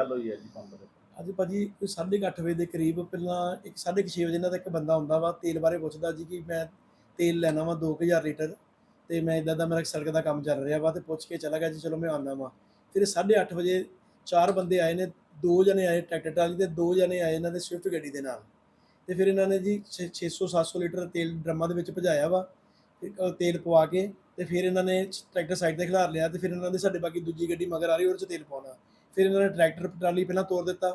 ਗੱਲ ਹੋਈ ਹੈ ਜੀ ਪੰਪ ਦੇ ਅੱਜ ਭਾਜੀ ਕੋਈ 8:30 ਵਜੇ ਦੇ ਕਰੀਬ ਪਹਿਲਾਂ ਇੱਕ 6:30 ਵਜੇ ਇਹਨਾਂ ਦਾ ਇੱਕ ਬੰਦਾ ਹੁੰਦਾ ਵਾ, ਤੇਲ ਬਾਰੇ ਪੁੱਛਦਾ ਜੀ ਕਿ ਮੈਂ ਤੇਲ ਲੈਣਾ ਵਾ 2000 ਲੀਟਰ ਤੇ ਮੈਂ ਇਦਾਂ ਦਾ ਮੇਰਾ ਸੜਕ ਦਾ ਕੰਮ ਚੱਲ ਰਿਹਾ ਵਾ ਤੇ ਪੁੱਛ ਕੇ ਚਲਾ ਗਿਆ ਜੀ, ਚਲੋ ਮੈਂ ਆਉਂਦਾ ਵਾ। ਫਿਰ 8:30 ਵਜੇ ਚਾਰ ਬੰਦੇ ਆਏ ਨੇ, ਦੋ ਜਣੇ ਆਏ ਟਰੈਕਟਰ ਟਰਾਲੀ ਤੇ, ਦੋ ਜਣੇ ਆਏ ਇਹਨਾਂ ਦੇ ਸਵਿਫਟ ਗੱਡੀ ਦੇ ਨਾਲ। ਤੇ ਫਿਰ ਇਹਨਾਂ ਨੇ ਜੀ 600 700 ਲੀਟਰ ਤੇਲ ਡਰਮਾਂ ਦੇ ਵਿੱਚ ਭਜਾਇਆ ਵਾ ਤੇਲ ਪਵਾ ਕੇ ਤੇ ਫਿਰ ਇਹਨਾਂ ਨੇ ਟਰੈਕਟਰ ਸਾਈਡ ਤੇ ਖਿਲਾਰ ਲਿਆ ਤੇ ਫਿਰ ਇਹਨਾਂ ਦੇ ਸਾਡੇ ਬਾਕੀ ਦੂਜੀ ਗੱਡੀ ਮਗਰ ਆ ਰਹੀ, ਉਹਦੇ ਚ ਤੇਲ ਪਾਉਣਾ। ਫਿਰ ਇਹਨਾਂ ਨੇ ਟਰੈਕਟਰ ਟਰਾਲੀ ਪਹਿਲਾਂ ਤੋੜ ਦਿੱਤਾ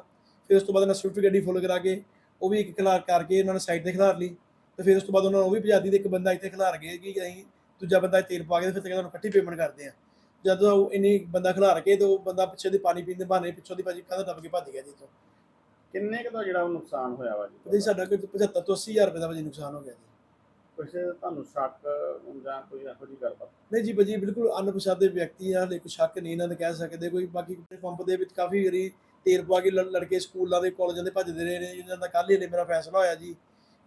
ਫਿਰ ਉਸ ਤੋਂ ਬਾਅਦ ਇਹਨਾਂ ਸਵਿਫਟ ਗੱਡੀ ਫੁੱਲ ਕਰਾ ਕੇ ਉਹ ਵੀ ਇੱਕ ਖਿਲਾਰ ਕਰਕੇ ਇਹਨਾਂ ਨੇ ਸਾਈਡ ਤੇ ਖਿਲਾਰ ਲਈ ਤੇ ਫਿਰ ਉਸ ਤੋਂ ਬਾਅਦ ਉਹਨਾਂ ਨੇ ਉਹ ਵੀ ਭਜਾਦੀ ਤੇ ਇੱਕ ਬੰਦਾ ਇੱਥੇ ਖਿਲਾਰ ਗਏ ਕਿ ਅਸੀਂ ਦੂਜਾ ਬੰਦਾ ਤੇਲ ਪਾ ਕੇ ਫਿਰ ਤੇ ਕਹਿੰਦਾ ਇਕੱਠੀ ਪੇਮੈਂਟ ਕਰਦੇ ਆ ਜਦੋਂ ਉਹ ਇੰਨੀ ਬੰਦਾ ਖਿਲਾਰ ਕੇ ਤੇ ਉਹ ਬੰਦਾ ਪਿੱਛੇ ਦੀ ਪਾਣੀ ਪੀਣ ਦੇ ਬਹਾਨੇ ਪਿੱਛੋਂ ਦੀ ਭਾਜੀ ਕਹਿੰਦਾ ਦੱਬ ਕੇ ਭੱਜ ਗਿਆ ਜੀ ਤੋਂ ਕਿੰਨੇ ਕੁ ਦਾ ਜਿਹੜਾ ਉਹ ਨੁਕਸਾਨ ਹੋਇਆ ਵਾ ਜੀ? ਜੀ ਸਾਡਾ ਕੋਈ 75 ਤੋਂ 80 ਹਜ਼ਾਰ ਰੁਪਏ ਦਾ ਭਾਜੀ ਨੁਕਸਾਨ ਹੋ ਗਿਆ ਜੀ। ਕੁਛ ਤੁਹਾਨੂੰ ਸ਼ੱਕ ਜਾਂ ਕੋਈ ਇਹੋ ਜਿਹੀ ਗੱਲਬਾਤ? ਨਹੀਂ ਜੀ, ਭਾਜੀ, ਬਿਲਕੁਲ ਅਣਪਛਾਤੇ ਵਿਅਕਤੀ ਆ ਹਲੇ ਕੋਈ ਸ਼ੱਕ ਨਹੀਂ ਇਹਨਾਂ ਦੇ ਕਹਿ ਸਕਦੇ, ਕੋਈ ਬਾਕੀ ਪੰਪ ਦੇ ਵਿੱਚ ਕਾਫੀ ਵਾਰੀ ਤੇਲ ਪਵਾ ਕੇ ਲ- ਲੜਕੇ ਸਕੂਲਾਂ ਦੇ ਕਾਲਜਾਂ ਦੇ ਭੱਜਦੇ ਰਹੇ ਨੇ, ਇਹਨਾਂ ਦਾ ਕੱਲ੍ਹ ਹੀ ਹਲੇ ਮੇਰਾ ਫੈਸਲਾ ਹੋਇਆ ਜੀ।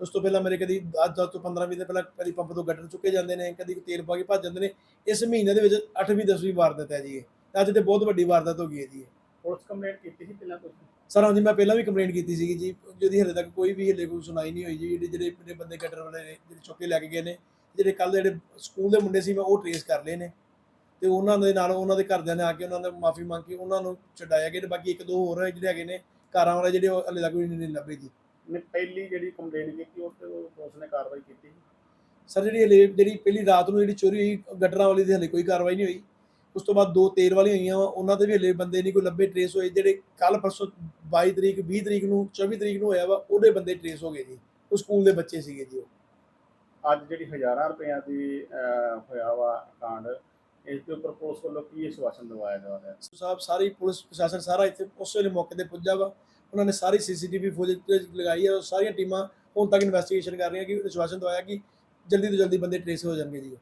ਉਸ ਤੋਂ ਪਹਿਲਾਂ ਮੇਰੇ ਕਦੀ ਅੱਜ ਅੱਜ ਤੋਂ 15 ਵੀਹ ਦਿਨ ਪਹਿਲਾਂ ਕਦੀ ਪੰਪ ਤੋਂ ਗੱਟਰ ਚੁੱਕੇ ਜਾਂਦੇ ਨੇ, ਕਦੀ ਤੇਲ ਪਾ ਕੇ ਭੱਜ ਜਾਂਦੇ ਨੇ, ਇਸ ਮਹੀਨੇ ਦੇ ਵਿੱਚ 8ਵੀਂ 10ਵੀਂ ਵਾਰਦਾਤ ਹੈ ਜੀ ਇਹ। ਅੱਜ ਤੇ ਬਹੁਤ ਵੱਡੀ ਵਾਰਦਾਤ ਹੋ ਗਈ ਹੈ ਜੀ ਇਹ। ਪੁਲਿਸ ਕੰਪਲੇਂਟ ਕੀਤੀ ਸੀ ਪਹਿਲਾਂ ਕੁਝ ਸਰ ਹਾਂਜੀ ਮੈਂ ਪਹਿਲਾਂ ਵੀ ਕੰਪਲੇਂਟ ਕੀਤੀ ਸੀਗੀ ਜੀ ਜਿਹਦੀ ਹਲੇ ਤੱਕ ਕੋਈ ਵੀ ਹਲੇ ਕੋਈ ਸੁਣਾਈ ਨਹੀਂ ਹੋਈ ਜੀ ਜਿਹੜੇ ਜਿਹੜੇ ਜਿਹੜੇ ਬੰਦੇ ਗੱਟਰ ਵਾਲੇ ਨੇ ਜਿਹੜੇ ਚੁੱਕ ਲੈ ਕੇ ਗਏ ਨੇ ਜਿਹੜੇ ਕੱਲ ਜਿਹੜੇ ਸਕੂਲ ਦੇ ਮੁੰਡੇ ਸੀ ਮੈਂ ਉਹ ਟ੍ਰੇਸ ਕਰ ਲਏ ਨੇ। ਤੇ ਉਹਨਾਂ ਦੇ ਨਾਲ ਉਹਨਾਂ ਦੇ ਘਰਦਿਆਂ ਨੇ ਆ ਕੇ ਉਹਨਾਂ ਨੇ ਮਾਫੀ ਮੰਗ ਕੇ ਉਹਨਾਂ ਨੂੰ ਛਡਾਇਆ ਗਿਆ ਤੇ ਬਾਕੀ ਇੱਕ ਦੋ ਹੋਰ ਜਿਹੜੇ ਹੈਗੇ ਨੇ ਕਾਰਾਂ ਵਾਲੇ ਜਿਹੜੇ ਹਲੇ ਤੱਕ ਵੀ ਨਹੀਂ ਲੱਭੇ ਜੀ। ਨੇ ਪਹਿਲੀ ਜਿਹੜੀ ਕੰਪਲੇਂਟ ਕੀਤੀ ਉਹ ਤੇ ਪੁਲਿਸ ਨੇ ਕਾਰਵਾਈ ਕੀਤੀ ਸਰ ਜਿਹੜੀ ਹਲੇ ਜਿਹੜੀ ਪਹਿਲੀ ਰਾਤ ਨੂੰ ਜਿਹੜੀ ਚੋਰੀ ਹੋਈ ਗੱਟਰਾਂ ਵਾਲੀ ਦੀ ਹਲੇ ਕੋਈ ਕਾਰਵਾਈ ਨਹੀਂ ਹੋਈ। ਉਸ ਤੋਂ ਬਾਅਦ ਦੋ ਤੇਲ ਵਾਲੀਆਂ ਹੋਈਆਂ ਵਾ ਉਹਨਾਂ ਦੇ ਵੀ ਹਲੇ ਬੰਦੇ ਨਹੀਂ ਕੋਈ ਲੱਭੇ ਟ੍ਰੇਸ ਹੋਏ। ਜਿਹੜੇ ਕੱਲ ਪਰਸੋਂ 22 ਤਰੀਕ 20 ਤਰੀਕ ਨੂੰ 24 ਤਰੀਕ ਨੂੰ ਹੋਇਆ ਵਾ ਉਹਦੇ ਬੰਦੇ ਟ੍ਰੇਸ ਹੋ ਗਏ ਜੀ। ਉਹ ਸਕੂਲ ਦੇ ਬੱਚੇ ਸੀਗੇ ਜੀ ਉਹ। ਅੱਜ ਜਿਹੜੀ ਹਜ਼ਾਰਾਂ ਰੁਪਈਆਂ ਦੀ ਹੋਇਆ ਵਾ ਕਾਂਡ ਇਸ ਦੇ ਉੱਪਰ ਪੁਲਿਸ ਵੱਲੋਂ ਕੀ ਆਸ਼ਵਾਸਨ ਦਿਵਾਇਆ ਜਾ ਰਿਹਾ? ਸਾਹਿਬ ਸਾਰੀ ਪੁਲਿਸ ਪ੍ਰਸ਼ਾਸਨ ਸਾਰਾ ਇੱਥੇ ਉਸ ਵੇਲੇ ਮੌਕੇ ਤੇ ਪੁੱਜਾ ਵਾ। ਉਹਨਾਂ ਨੇ ਸਾਰੀ ਸੀਸੀਟੀਵੀ ਫੁਟੇਜ ਲਗਾਈ ਹੈ ਸਾਰੀਆਂ ਟੀਮਾਂ ਹੁਣ ਤੱਕ ਇਨਵੈਸਟੀਗੇਸ਼ਨ ਕਰ ਰਹੀਆਂ ਕਿ ਵਿਸ਼ਵਾਸਨ ਦਵਾਇਆ ਕਿ ਜਲਦੀ ਤੋਂ ਜਲਦੀ ਬੰਦੇ ਟ੍ਰੇਸ ਹੋ ਜਾਣਗੇ ਜੀ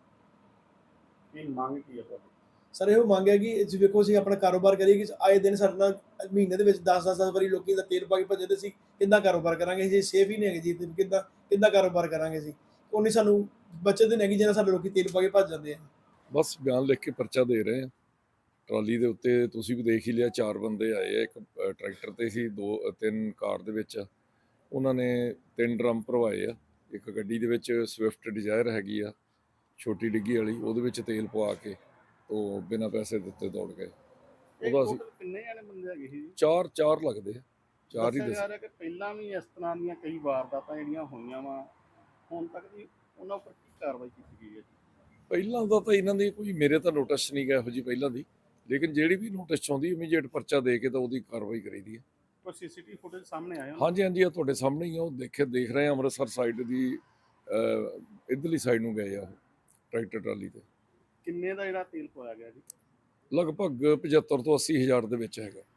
ਕੀ ਮੰਗ ਕੀ ਹੈ ਤੁਹਾਡੀ? ਸਰ, ਇਹੋ ਮੰਗ ਹੈ ਕਿ ਜੀ ਵੇਖੋ, ਅਸੀਂ ਆਪਣਾ ਕਾਰੋਬਾਰ ਕਰੀਏ ਕਿ ਆਏ ਦਿਨ ਸਾਡੇ ਨਾਲ ਮਹੀਨੇ ਦੇ ਵਿੱਚ 10 10 ਵਾਰੀ ਲੋਕੀ ਦਾ ਤੇਲ ਪਾ ਕੇ ਭੱਜਦੇ ਸੀ। ਕਿੱਦਾਂ ਕਾਰੋਬਾਰ ਕਰਾਂਗੇ ਜੀ ਸੇਫ ਹੀ ਨਹੀਂ ਹੈਗੇ ਜੀ, ਤੇ ਕਿੱਦਾਂ ਕਿੱਦਾਂ ਕਾਰੋਬਾਰ ਕਰਾਂਗੇ ਜੀ ਉਹਨੀ ਸਾਨੂੰ ਬੱਚਤ ਨਹੀਂ ਹੈਗੀ ਜਿਹਨਾਂ ਸਾਡੇ ਲੋਕੀ ਤੇਲ ਪਾ ਕੇ ਭੱਜ ਜਾਂਦੇ ਆ। ਬਸ ਬਿਆਨ ਲਿਖ ਕੇ ਪਰਚਾ ਦੇ ਰਹੇ ਆ। ਟਰਾਲੀ ਦੇ ਉੱਤੇ ਤੁਸੀਂ ਵੀ ਦੇਖ ਹੀ ਲਿਆ, ਚਾਰ ਬੰਦੇ ਆਏ ਆ, ਇੱਕ ਟਰੈਕਟਰ ਤੇ ਸੀ, ਦੋ, ਤਿੰਨ ਕਾਰ ਦੇ ਵਿੱਚ। ਆ। ਉਹਨਾਂ ਨੇ ਤਿੰਨ ਡਰਮ ਭਰਵਾਏ ਆ। ਇੱਕ ਗੱਡੀ ਦੇ ਵਿੱਚ ਸਵਿਫਟ ਡਿਜ਼ਾਇਰ ਹੈਗੀ ਆ, ਛੋਟੀ ਡਿੱਗੀ ਵਾਲੀ, ਉਹਦੇ ਵਿੱਚ ਤੇਲ ਪਵਾ ਕੇ। ਉਹ ਬਿਨਾਂ ਪੈਸੇ ਦਿੱਤੇ ਦੌੜ ਗਏ। ਉਹਦਾ ਅਸੀਂ- ਕਿੰਨੇ ਜਾਣੇ ਬੰਦੇ ਹੈਗੇ ਸੀ ਜੀ? ਚਾਰ ਚਾਰ ਲੱਗਦੇ ਆ। ਚਾਰ ਹੀ ਦੱਸਿਆ ਜਾ ਦੱਸ ਰਿਹਾ ਕਿ ਪਹਿਲਾਂ ਵੀ ਇਸ ਤਰ੍ਹਾਂ ਦੀਆਂ ਕਈ ਵਾਰਦਾਤਾਂ ਜਿਹੜੀਆਂ ਹੋਈਆਂ ਵਾ ਹੁਣ ਤੱਕ ਦੀ ਉਹਨਾਂ ਉੱਪਰ ਕੀ ਕਾਰਵਾਈ ਕੀਤੀ ਗਈ ਹੈ ਜੀ? ਪਹਿਲਾਂ ਦਾ ਤਾਂ ਇਹਨਾਂ ਦੀ ਕੋਈ ਮੇਰੇ ਤਾਂ ਨੋਟਿਸ ਨਹੀਂ ਗਿਆ ਇਹੋ ਜੀ ਪਹਿਲਾਂ ਦੀ। ਲੇਕਿਨ ਜਿਹੜੀ ਵੀ ਨੋਟਿਸ ਚਾਹੁੰਦੀ ਇਮੀਡੀਏਟ ਪਰਚਾ ਦੇ ਕੇ ਤਾਂ ਉਹਦੀ ਕਾਰਵਾਈ ਕਰੀਦੀ ਹੈ। ਕੋਈ ਸੀਸੀਟੀਵੀ ਫੁਟੇਜ ਸਾਹਮਣੇ ਆਇਆ? ਹਾਂਜੀ ਹਾਂਜੀ ਇਹ ਤੁਹਾਡੇ ਸਾਹਮਣੇ ਹੀ ਆ। ਉਹ ਦੇਖੇ ਦੇਖ ਰਹੇ ਆ ਅੰਮ੍ਰਿਤਸਰ ਸਾਈਡ ਦੀ ਇੱਧਰਲੀ ਸਾਈਡ ਨੂੰ ਗਏ ਆ ਉਹ ਟਰੈਕਟਰ ਟਰਾਲੀ ਤੇ। ਕਿੰਨੇ ਦਾ ਜਿਹੜਾ ਤੇਲ ਪਾਇਆ ਗਿਆ ਜੀ? ਲਗਭਗ 75 ਤੋਂ 80 ਹਜ਼ਾਰ ਦੇ ਵਿੱਚ ਹੈਗਾ।